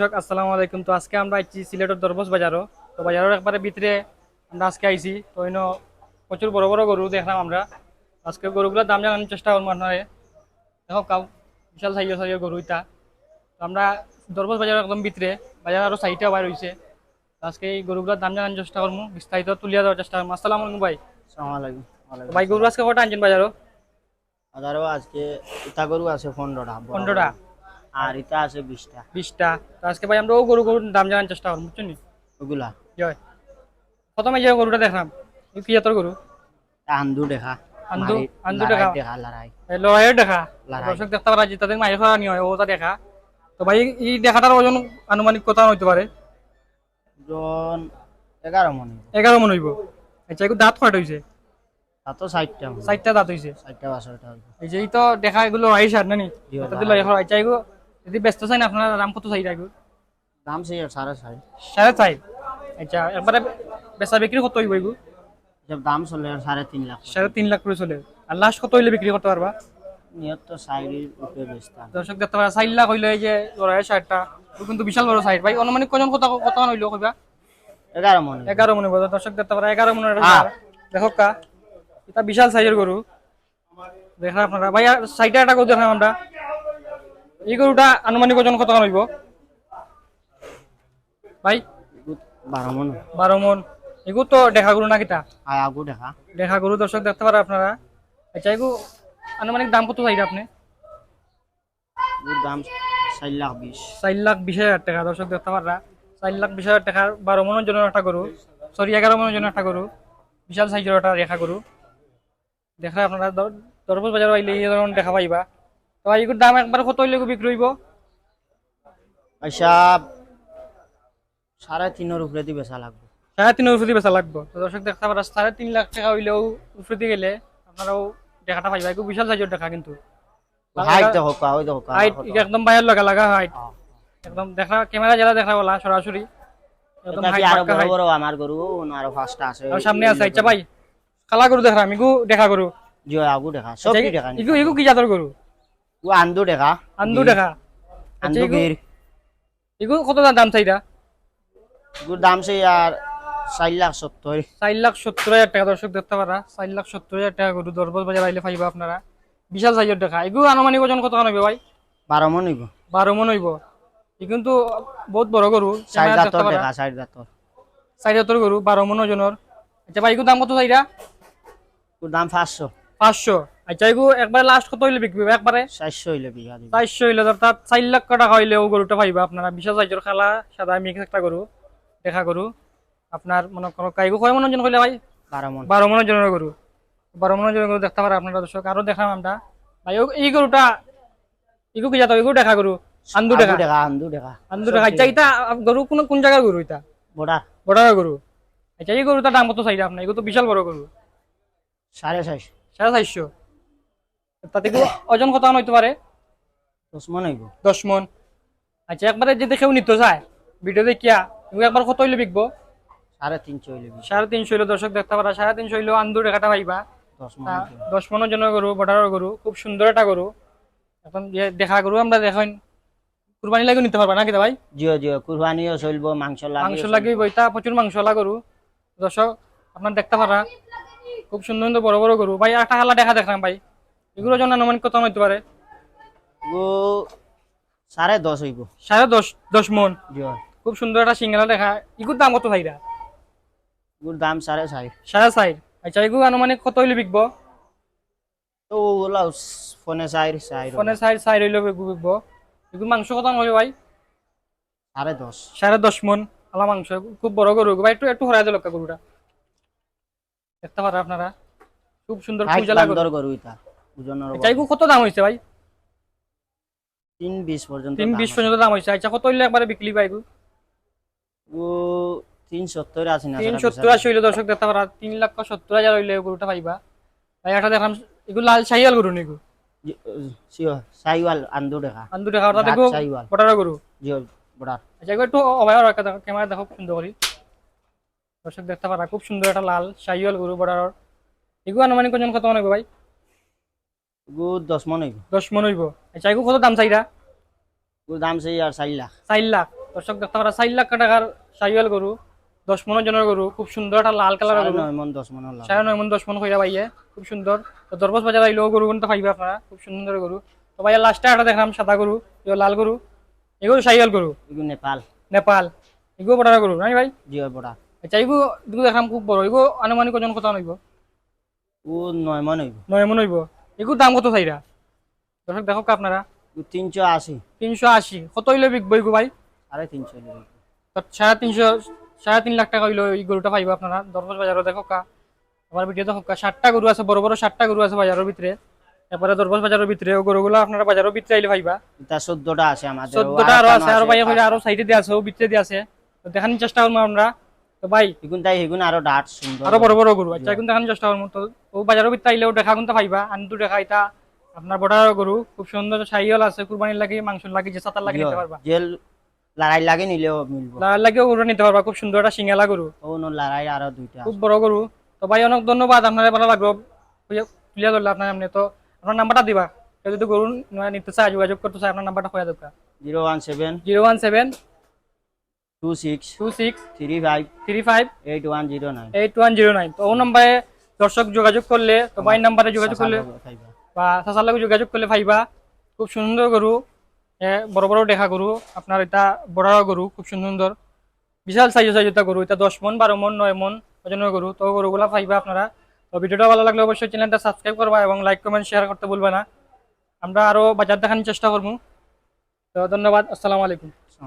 দর্শক আসসালামু আলাইকুম। তো আজকে আমরা আইছি সিলেটের দরবস বাজারও। তো বাজারের একবারে ভিতরে আমরা আজকে আইছি। তো ইনো প্রচুর বড় বড় গরু দেখলাম আমরা। আজকে গরুগুলোর দাম জানানোর চেষ্টা করব আপনারে। দেখো কাউ বিশাল সাইজের সাইজের গরু ইটা তো আমরা দরবস বাজারের একদম ভিতরে। বাজার আরও সাইডটা বাইর হয়েছে আজকে এই গরুগুলোর দাম জানানোর চেষ্টা করব। বিস্তারিত তুলিয়া দেওয়ার চেষ্টা করব। আসসালামু আলাইকুম ভাই। সালামালাইকুম তো ভাই গরু আজকে কটা আনছেন বাজারও? আদারও আজকে ইতা গরু আছে পনেরোটা পনেরোটা। আর ইতা আছে বিশটা। বিশটা। তো আজকে ভাই আমরা ও গরু গরুর দাম জানার চেষ্টা করব বুঝছেন? ওগুলা। জয়। প্রথমে যে গরুটা দেখলাম কি জাতের গরু? আন্দু দেখা। আন্দু আন্দু দেখা। লড়াই। লড়াইয়ের দেখা। দর্শক দেখতে পারা যে তাদের মায়ের নিয়ে হয় ওটা দেখা। তো ভাই এই দেখাটার ওজন আনুমানিক কথা হইতে পারে? জন এগারো মনে এগারো মন হইব। আচ্ছা এগুলো দাঁত কয়টা হইছে? ষাটটা দাঁত হইছে। এই যে তো দেখা এগুলো লড়াই সার নানি লড়াই। আচ্ছা এগুলো যদি ব্যস্ত চাই না আপনার দাম কত চাই এগুলো দাম সেই সাড়ে ছয় সাড়ে চাই আচ্ছা একবারে বেচা বিক্রি কত হইব এগুলো দাম চলে সাড়ে তিন লাখ। সাড়ে তিন লাখ করে চলে। আর লাস্ট কত হইলে বিক্রি করতে পারবা নিয়ত তো সাইডের উপরে বেচতাম দর্শক দেখতে পারা চার লাখ হইলে এই যে সাইডটা কিন্তু বিশাল বড় সাইড ভাই অনুমানিক কজন কত কত হইল কইবা? এগারো মনে এগারো মনে বোধ দর্শক দেখতে পারা এগারো মনে। দেখো কা এটা বিশাল সাইজের গরু দেখা আপনারা ভাই সাইডে একটা গরু দেখলাম আমরা। এই গরুটা আনুমানিক ওজন কত হইব? ভাই? বারো মনে। বারো মন। এগুলো তো দেখা গরু না কিটা? আগু দেখা। দেখা গরু দর্শক দেখতে পারা আপনারা। আচ্ছা এগুলো আনুমানিক দাম কত চাইটা আপনি? দাম চার লাখ বিশ। চার লাখ বিশ হাজার টাকা দর্শক দেখতে পারা। চার লাখ বিশ হাজার টাকার বারো মনের জন্য একটা গরু। সরি এগারো মনের জন্য একটা গরু। বিশাল সাইজের একটা রেখা গরু। দেখা আপনারা দর- দরবজ বাজার আইলে এই ধরনের দেখা পাইবা। তো দাম একবার কত হইলে বিক্রি হইব? পয়সা সাড়ে তিনের উপরে দিয়ে বেচা লাগবে। সাড়ে তিন উপরে বেচা লাগবে। তো দর্শক দেখতে পারা সাড়ে তিন লাখ টাকা হইলেও উপরে দিয়ে গেলে আপনারাও দেখাটা পাইবা। এগুলো বিশাল সাইজের দেখা কিন্তু। একদম বাইরের লগা লাগা হাইট একদম দেখা ক্যামেরা যারা দেখা বলা সরাসরি। একদম বড় বড় আমার গরু আরও পাঁচটা আছে? সামনে আছে আচ্ছা ভাই। কালা গরু দেখা আমি গু দেখা গরু। জি আগু দেখা সব কি দেখা ইগু ইগু কি জাতের গরু? ও আন্দু দেখা আন্দু দেখা আচ্ছা আন্দু গির ইগু কত দাম চাইটা গুর দাম সেই আর চার লাখ সত্তর চার লাখ সত্তর হাজার টাকা দর্শক দেখতে পারা চার লাখ সত্তর হাজার টাকা গরু দরবজ বাজার আইলে পাইবা আপনারা। বিশাল সাইজের দেখা এগু আনুমানিক ওজন কত হবে ভাই? বারো মন হইব। বারো মন হইব। ই কিন্তু বহুত বড় গরু চার দাঁতর। দেখা চার দাঁতর চার হাজার গরু বারো মন ওজনের আচ্ছা ভাই এগু দাম কত চাইরা দাম পাঁচশো। পাঁচশো। আচ্ছা এগু একবারে লাস্ট কত হইলে বিকবি একবারে? চারশো হইলে বিঘা দিব। চারশো হইলে অর্থাৎ চার লাখ টাকা হইলে ও গরুটা পাইবা। আপনারা বিশাল সাইজের খালা সাদা মিক্স একটা গরু দেখা গরু। আপনার মনে করো কাইগু কয় ভাই? মন। গরু। গরু দেখতে পারে আপনারা দর্শক আরও আমরা। ভাই এই গরুটা ইগু কি জাত? ইগু দেখা গরু আন্দু দেখা। আন্দু দেখা। আন্দু দেখা। আচ্ছা এটা গরু কোন কোন জায়গার গরু এটা? বর্ডার বড় গরু। আচ্ছা এই গরুটার দাম কত চাইটা আপনার? এগুলো তো বিশাল বড় গরু। সাড়ে চারশো। সাড়ে চারশো। তাতে কি ওজন কত হইতে পারে? দশ মন হইব। দশ মন আচ্ছা একবারে যে দেখেও নিতে চায় ভিডিও দেখিয়া একবার কত হইলে বিকবো? সাড়ে তিনশো হইলে সাড়ে তিনশো হইলে দর্শক দেখতে পারা সাড়ে তিনশো হইলেও আন্দু রেখাটা পাইবা। দশ মন মনের জন্য গরু বর্ডারের গরু খুব সুন্দর একটা গরু। এখন দেখা গরু আমরা দেখেন কুরবানি লাগিও নিতে পারবা না কিতা ভাই? জিও জিও কুরবানিও চলবো মাংস লাগে মাংস লাগবে বইতা প্রচুর মাংস লা গরু। দর্শক আপনার দেখতে পারা খুব সুন্দর সুন্দর বড় বড় গরু। ভাই একটা হালা দেখা দেখলাম ভাই। এগুলোর জন্য আনুমানিক কত হইতে পারে? গো সাড়ে দশ হইব। সাড়ে দশ দশ মন? খুব সুন্দর একটা সিঙ্গেলা দেখা। এগুলোর দাম কত ভাইরা? গুর দাম সাড়ে চার। সাড়ে চার। আচ্ছা এগুলো আনুমানিক কত হইলে বিকবো? তো ওগুলা ফোনে চার চার। ফোনে সাইড সাইড হইলে বিকবো এগুলো মাংস কত হবে ভাই? সাড়ে দশ। সাড়ে দশ মন। আলা মাংস খুব বড় গরু। ভাই একটু একটু হরাই দিল গরুটা। দেখতে পারে আপনারা। খুব সুন্দর গরু। ইতা ওজনের আচ্ছা কত দাম হয়েছে ভাই? তিন বিশ পর্যন্ত তিন বিশ পর্যন্ত দাম হয়েছে আচ্ছা কত হইলে একবারে বিক্রি পাই এগুলো ও তিন সত্তর আছে না তিন সত্তর আশি হইলে দর্শক দেখতে পারা তিন লক্ষ সত্তর হাজার হইলে গরুটা পাইবা। ভাই একটা দেখলাম এগুলো লাল শাহিয়াল গরু নিগু সাইওয়াল আন্দু দেখা। আন্দু দেখা ওটা দেখো সাইওয়াল বটারা গরু জিও বড়ার আচ্ছা একটু অবায়র একটা দেখো ক্যামেরা দেখো সুন্দর করি দর্শক দেখতে পারা খুব সুন্দর একটা লাল শাহিয়াল গরু বটার এগুলো আনুমানিক কত মনে হবে ভাই? গু দশ মন হইব। দশ মন হইব। আচ্ছা কত দাম চাইরা? গু দাম সেই আর চার লাখ। চার লাখ। দর্শক দেখতে পারা চার লাখ টাকার সাইওয়াল গরু দশ মনের জনের গরু খুব সুন্দর একটা লাল কালারের গরু। নয় মন দশ মন সাড়ে নয় মন দশ মন হইয়া পাইয়ে খুব সুন্দর। তো দরবাজ বাজার আইলেও গরু কিন্তু পাইবে আপনারা খুব সুন্দর গরু। তো ভাইয়া লাস্টে একটা দেখলাম সাদা গরু এগুলো লাল গরু। এগুলো সাইওয়াল গরু? এগুলো নেপাল। নেপাল। এগুলো বড় গরু নাই ভাই? জিও বড়া। আচ্ছা এগুলো দেখলাম খুব বড়। এগুলো আনুমানিক ওজন কত নইব ও নয় মন হইব। নয় মন হইব। এগুলো দাম কত চাইরা? দর্শক দেখো আপনারা। তিনশো আশি। তিনশো আশি। কত হইলে বিকবো এগুলো ভাই? সাড়ে তিনশো সাড়ে তিনশো সাড়ে তিন লাখ টাকা হইল এই গরুটা পাইবা আপনারা। দরবাজ বাজারও দেখো কা। আমার ভিডিও দেখো কা। ষাটটা গরু আছে বড় বড় ষাটটা গরু আছে বাজারের ভিতরে। এরপরে দরবাজ বাজারের ভিতরে গরুগুলো আপনারা বাজারের ভিতরে আইলে পাইবা। এটা চোদ্দটা আছে আমাদের। চোদ্দটা আরও আছে আরও হইলে আরও সাইডে দিয়ে আছে ও ভিতরে দিয়ে আছে। তো দেখানোর চেষ্টা করব আমরা। তো ভাই তাই এগুন আরও ডাট সুন্দর। আরও বড় বড় গরু। আচ্ছা এখন দেখানোর চেষ্টা করব তো ও আইলেও দেখা কিন্তু পাইবা আনতু দেখা এটা আপনার বড় গরু। খুব সুন্দর সাইল আছে কুরবানির লাগে মাংস লাগে যে সাতার লাগে নিতে পারবা। জেল লড়াই লাগে নিলেও মিলবো। লাল লাগেও গরু নিতে পারবা। খুব সুন্দর একটা সিঙ্গালা গরু। ও নো লড়াই আরও দুইটা খুব বড় গরু। তো ভাই অনেক ধন্যবাদ। আপনারা ভালো লাগল। ক্লিয়ার করলে আপনার এমনি তো আপনার নাম্বারটা দিবা। কেউ যদি গরু নিতে চায় যোগাযোগ করতে চায় আপনার নাম্বারটা খোয়া দরকার zero one seven zero one seven two six two six three five three five eight one zero nine eight one zero nine তো ও নম্বরে দর্শক যোগাযোগ করলে তো ভাই নাম্বারে যোগাযোগ করলে বা চাচার লাগে যোগাযোগ করলে পাইবা খুব সুন্দর গরু বড় বড় দেখা গরু আপনার এটা বড় গরু খুব সুন্দর। বিশাল সাইজ সাইজ এটা গরু এটা দশ মন বারো মন নয় মন ওজনের গরু। তো গরুগুলা পাইবা আপনারা। তো ভিডিওটা ভালো লাগলে অবশ্যই চ্যানেলটা সাবস্ক্রাইব করবা এবং লাইক কমেন্ট শেয়ার করতে ভুলবে না। আমরা আরও বাজার দেখানোর চেষ্টা করব। তো ধন্যবাদ আসসালামু আলাইকুম।